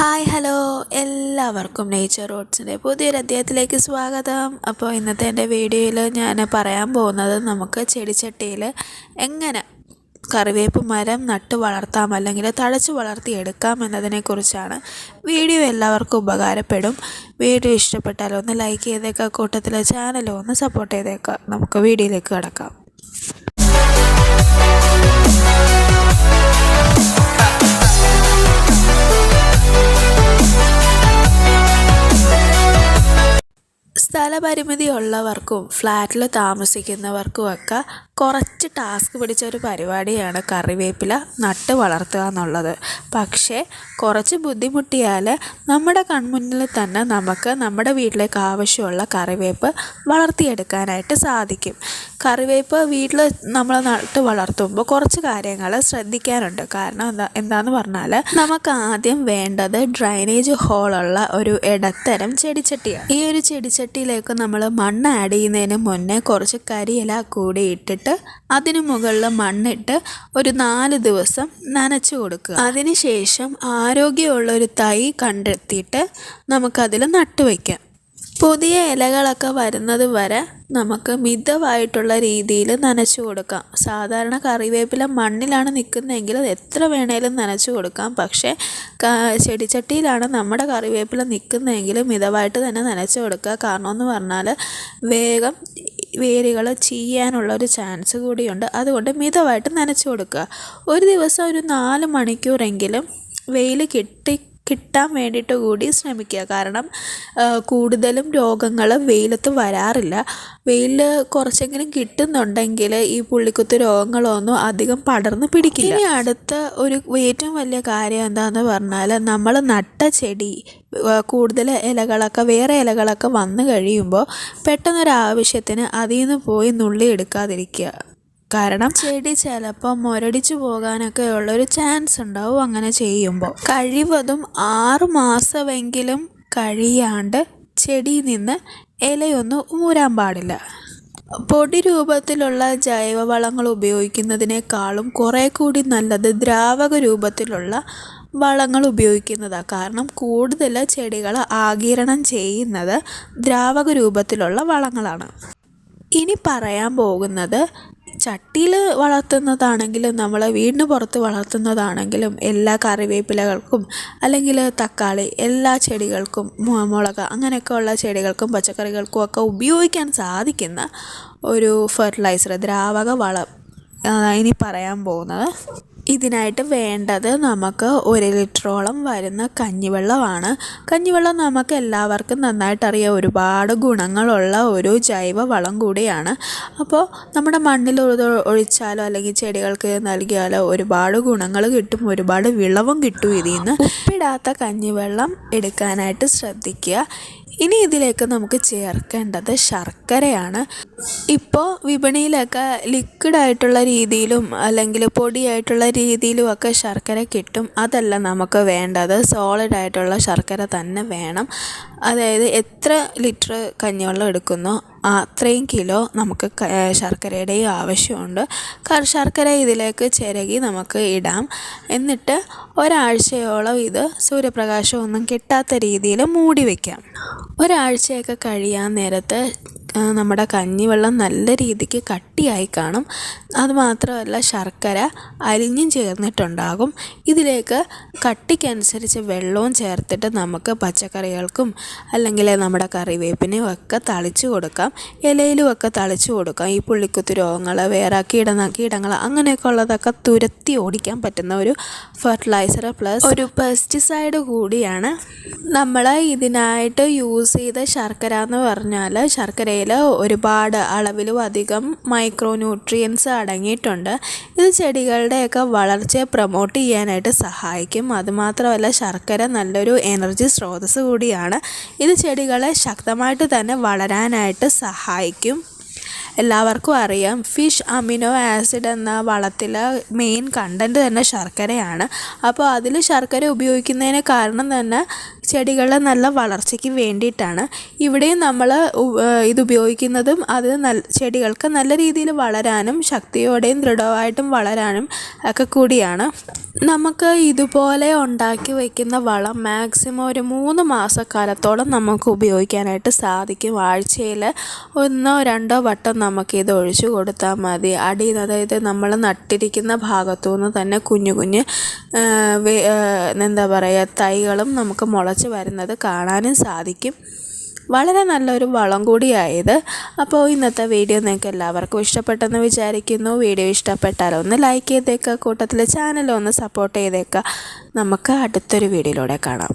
Hi hello എല്ലാവർക്കും nature റോഡ്സിന്റെ പുതിയൊരു അധ്യായത്തിലേക്ക് സ്വാഗതം. അപ്പോൾ ഇന്നത്തെ എന്റെ വീഡിയോയിൽ ഞാൻ പറയാൻ പോകുന്നത് നമുക്ക് ചെടിച്ചട്ടിയിൽ എങ്ങനെ കറിവേപ്പ് മരം നട്ട് വളർത്താം അല്ലെങ്കിൽ തഴച്ച് വളർത്തിയെടുക്കാം എന്നതിനെക്കുറിച്ചാണ്. വീഡിയോ എല്ലാവർക്കും ഉപകാരപ്പെടും. വീഡിയോ ഇഷ്ടപ്പെട്ടാൽ ഒന്ന് ലൈക്ക് ചെയ്തേക്കാം കൂട്ടത്തിൽ ചാനലും ഒന്ന് സപ്പോർട്ട് ചെയ്തേക്കാം. നമുക്ക് വീഡിയോയിലേക്ക് കിടക്കാം. സ്ഥലപരിമിതി ഉള്ളവർക്കും ഫ്ലാറ്റിൽ താമസിക്കുന്നവർക്കുമൊക്കെ കുറച്ച് ടാസ്ക് പിടിച്ച ഒരു പരിപാടിയാണ് കറിവേപ്പില നട്ട് വളർത്തുക എന്നുള്ളത്. പക്ഷേ കുറച്ച് ബുദ്ധിമുട്ടിയാൽ നമ്മുടെ കൺമുന്നിൽ തന്നെ നമുക്ക് നമ്മുടെ വീട്ടിലേക്ക് ആവശ്യമുള്ള കറിവേപ്പ് വളർത്തിയെടുക്കാനായിട്ട് സാധിക്കും. കറിവേപ്പ് വീട്ടിൽ നമ്മൾ നട്ട് വളർത്തുമ്പോൾ കുറച്ച് കാര്യങ്ങൾ ശ്രദ്ധിക്കാനുണ്ട്. കാരണം എന്താ എന്താണെന്ന് പറഞ്ഞാൽ നമുക്ക് ആദ്യം വേണ്ടത് ഡ്രൈനേജ് ഹോളുള്ള ഒരു ഇടത്തരം ചെടിച്ചട്ടിയാണ്. ഈ ഒരു ചെടിച്ചട്ടിയിലേക്ക് നമ്മൾ മണ്ണ് ആഡ് ചെയ്യുന്നതിന് മുന്നേ കുറച്ച് കരിയില കൂടി ഇട്ടിട്ട് അതിന് മുകളിൽ മണ്ണിട്ട് ഒരു നാല് ദിവസം നനച്ചു കൊടുക്കുക. അതിനുശേഷം ആരോഗ്യമുള്ള ഒരു തൈ കണ്ടെത്തിയിട്ട് നമുക്കതിൽ നട്ടുവയ്ക്കാം പുതിയ ഇലകളൊക്കെ വരുന്നത് വരെ നമുക്ക് മിതമായിട്ടുള്ള രീതിയിൽ നനച്ചു കൊടുക്കാം. സാധാരണ കറിവേപ്പില മണ്ണിലാണ് നിൽക്കുന്നതെങ്കിൽ അത് എത്ര വേണേലും നനച്ചു കൊടുക്കാം. പക്ഷേ ചെടിച്ചട്ടിയിലാണ് നമ്മുടെ കറിവേപ്പില നിൽക്കുന്നതെങ്കിൽ മിതമായിട്ട് തന്നെ നനച്ചു കൊടുക്കുക. കാരണം എന്ന് പറഞ്ഞാൽ വേഗം വേരുകൾ ഒരു ചാൻസ് കൂടിയുണ്ട്. അതുകൊണ്ട് മിതമായിട്ട് നനച്ചു കൊടുക്കുക. ഒരു ദിവസം ഒരു നാല് മണിക്കൂറെങ്കിലും വെയിൽ കിട്ടി കിട്ടാൻ വേണ്ടിയിട്ട് കൂടി ശ്രമിക്കുക. കാരണം കൂടുതലും രോഗങ്ങൾ വെയിലത്ത് വരാറില്ല. വെയിൽ കുറച്ചെങ്കിലും കിട്ടുന്നുണ്ടെങ്കിൽ ഈ പുള്ളിക്കുത്ത് രോഗങ്ങളൊന്നും അധികം പടർന്ന് പിടിക്കില്ല. ഇനി അടുത്ത ഒരു ഏറ്റവും വലിയ കാര്യം എന്താണെന്ന് പറഞ്ഞാൽ നമ്മൾ നട്ട ചെടി കൂടുതൽ ഇലകളൊക്കെ വേറെ ഇലകളൊക്കെ വന്നു കഴിയുമ്പോൾ പെട്ടെന്നൊരാവശ്യത്തിന് അതിൽ നിന്ന് പോയി നുള്ളി എടുക്കാതിരിക്കുക. കാരണം ചെടി ചിലപ്പോൾ മുരടിച്ചു പോകാനൊക്കെ ഉള്ളൊരു ചാൻസ് ഉണ്ടാവും അങ്ങനെ ചെയ്യുമ്പോൾ കഴിവതും ആറു മാസമെങ്കിലും കഴിയാണ്ട് ചെടി നിന്ന് ഇലയൊന്നും ഊരാൻ പാടില്ല. പൊടി രൂപത്തിലുള്ള ജൈവവളങ്ങൾ ഉപയോഗിക്കുന്നതിനേക്കാളും കുറേ കൂടി നല്ലത് ദ്രാവക രൂപത്തിലുള്ള വളങ്ങൾ ഉപയോഗിക്കുന്നതാണ് കാരണം കൂടുതൽ ചെടികൾ ആകിരണം ചെയ്യുന്നത് ദ്രാവക രൂപത്തിലുള്ള വളങ്ങളാണ്. ഇനി പറയാൻ പോകുന്നത് ചട്ടിയിൽ വളർത്തുന്നതാണെങ്കിലും നമ്മൾ വീടിന് പുറത്ത് വളർത്തുന്നതാണെങ്കിലും എല്ലാ കറിവേപ്പിലകൾക്കും അല്ലെങ്കിൽ തക്കാളി എല്ലാ ചെടികൾക്കും മുളക് അങ്ങനെയൊക്കെ ഉള്ള ചെടികൾക്കും പച്ചക്കറികൾക്കും ഒക്കെ ഉപയോഗിക്കാൻ സാധിക്കുന്ന ഒരു ഫെർട്ടിലൈസർ ദ്രാവക വളം. ഇനി പറയാൻ പോകുന്നത് ഇതിനായിട്ട് വേണ്ടത് നമുക്ക് ഒരു ലിറ്ററോളം വരുന്ന കഞ്ഞിവെള്ളമാണ്. കഞ്ഞിവെള്ളം നമുക്ക് എല്ലാവർക്കും നന്നായിട്ടറിയാം. ഒരുപാട് ഗുണങ്ങളുള്ള ഒരു ജൈവ വളം കൂടിയാണ്. അപ്പോൾ നമ്മുടെ മണ്ണിൽ ഒഴിച്ചാലോ അല്ലെങ്കിൽ ചെടികൾക്ക് നൽകിയാലോ ഒരുപാട് ഗുണങ്ങൾ കിട്ടും. ഒരുപാട് വിളവും കിട്ടും ഇതിൽ നിന്ന് ഉപ്പിടാത്ത കഞ്ഞിവെള്ളം എടുക്കാനായിട്ട് ശ്രദ്ധിക്കുക. ഇനി ഇതിലേക്ക് നമുക്ക് ചേർക്കേണ്ടത് ശർക്കരയാണ്. ഇപ്പോൾ വിപണിയിലൊക്കെ ലിക്വിഡായിട്ടുള്ള രീതിയിലും അല്ലെങ്കിൽ പൊടിയായിട്ടുള്ള രീതിയിലും ഒക്കെ ശർക്കര കിട്ടും. അതല്ല നമുക്ക് വേണ്ടത്. സോളിഡ് ആയിട്ടുള്ള ശർക്കര തന്നെ വേണം. അതായത് എത്ര ലിറ്റർ കഞ്ഞിവെള്ളം എടുക്കുന്നോ അത്രയും കിലോ നമുക്ക് ശർക്കരയുടെയും ആവശ്യമുണ്ട്. ശർക്കര ഇതിലേക്ക് ചിരകി നമുക്ക് ഇടാം. എന്നിട്ട് ഒരാഴ്ചയോളം ഇത് സൂര്യപ്രകാശമൊന്നും കിട്ടാത്ത രീതിയിൽ മൂടി വയ്ക്കാം ഒരാഴ്ചയൊക്കെ കഴിയാൻ നേരത്ത് നമ്മുടെ കഞ്ഞിവെള്ളം നല്ല രീതിക്ക് കട്ടിയായി കാണും. അതുമാത്രമല്ല ശർക്കര അലിഞ്ഞും ചേർന്നിട്ടുണ്ടാകും. ഇതിലേക്ക് കട്ടിക്കനുസരിച്ച് വെള്ളവും ചേർത്തിട്ട് നമുക്ക് പച്ചക്കറികൾക്കും അല്ലെങ്കിൽ നമ്മുടെ കറിവേപ്പിനും ഒക്കെ തളിച്ചു കൊടുക്കാം. ഇലയിലും ഒക്കെ തളിച്ചു കൊടുക്കാം. ഈ പുള്ളിക്കുത്തി രോഗങ്ങൾ വേറെ കീട കീടങ്ങൾ അങ്ങനെയൊക്കെ ഉള്ളതൊക്കെ തുരത്തി ഓടിക്കാൻ പറ്റുന്ന ഒരു ഫെർട്ടിലൈസർ പ്ലസ് ഒരു പെസ്റ്റിസൈഡ് കൂടിയാണ്. നമ്മൾ ഇതിനായിട്ട് യൂസ് ചെയ്ത ശർക്കര എന്ന് പറഞ്ഞാൽ ശർക്കരയിൽ ഒരുപാട് അളവിലും അധികം മൈക്രോ ന്യൂട്രിയൻസ് അടങ്ങിയിട്ടുണ്ട്. ഇത് ചെടികളുടെയൊക്കെ വളർച്ചയെ പ്രൊമോട്ട് ചെയ്യാനായിട്ട് സഹായിക്കും. അതുമാത്രമല്ല ശർക്കര നല്ലൊരു എനർജി സ്രോതസ്സ് കൂടിയാണ്. ഇത് ചെടികളെ ശക്തമായിട്ട് തന്നെ വളരാനായിട്ട് സഹായിക്കും. എല്ലാവർക്കും അറിയാം. ഫിഷ് അമിനോ ആസിഡ് എന്ന വളത്തിൽ മെയിൻ കണ്ടന്റ് തന്നെ ശർക്കരയാണ്. അപ്പോൾ അതിൽ ശർക്കര ഉപയോഗിക്കുന്നതിന് കാരണം തന്നെ ചെടികളുടെ നല്ല വളർച്ചയ്ക്ക് വേണ്ടിയിട്ടാണ്. ഇവിടെയും നമ്മൾ ഇത് ഉപയോഗിക്കുന്നതും അത് നല്ല ചെടികൾക്ക് നല്ല രീതിയിൽ വളരാനും ശക്തിയോടെയും ദൃഢമായിട്ടും വളരാനും ഒക്കെ കൂടിയാണ്. നമുക്ക് ഇതുപോലെ ഉണ്ടാക്കി വയ്ക്കുന്ന വളം മാക്സിമം ഒരു മൂന്ന് മാസക്കാലത്തോളം നമുക്ക് ഉപയോഗിക്കാനായിട്ട് സാധിക്കും. ആഴ്ചയിൽ ഒന്നോ രണ്ടോ വട്ടം നമുക്കിത് ഒഴിച്ചു കൊടുത്താൽ മതി. അടി അതായത് നമ്മൾ നട്ടിരിക്കുന്ന ഭാഗത്തു നിന്ന് തന്നെ കുഞ്ഞു കുഞ്ഞ് എന്താ പറയുക തൈകളും നമുക്ക് മുളച്ച് വരുന്നത് കാണാനും സാധിക്കും. വളരെ നല്ലൊരു വളം കൂടിയായത്. അപ്പോൾ ഇന്നത്തെ വീഡിയോ നിങ്ങൾക്ക് എല്ലാവർക്കും ഇഷ്ടപ്പെട്ടെന്ന് വിചാരിക്കുന്നു. വീഡിയോ ഇഷ്ടപ്പെട്ടാൽ ഒന്ന് ലൈക്ക് ചെയ്തേക്കുക കൂട്ടത്തിൽ ചാനൽ ഒന്ന് സപ്പോർട്ട് ചെയ്തേക്കുക നമുക്ക് അടുത്തൊരു വീഡിയോയിലൂടെ കാണാം.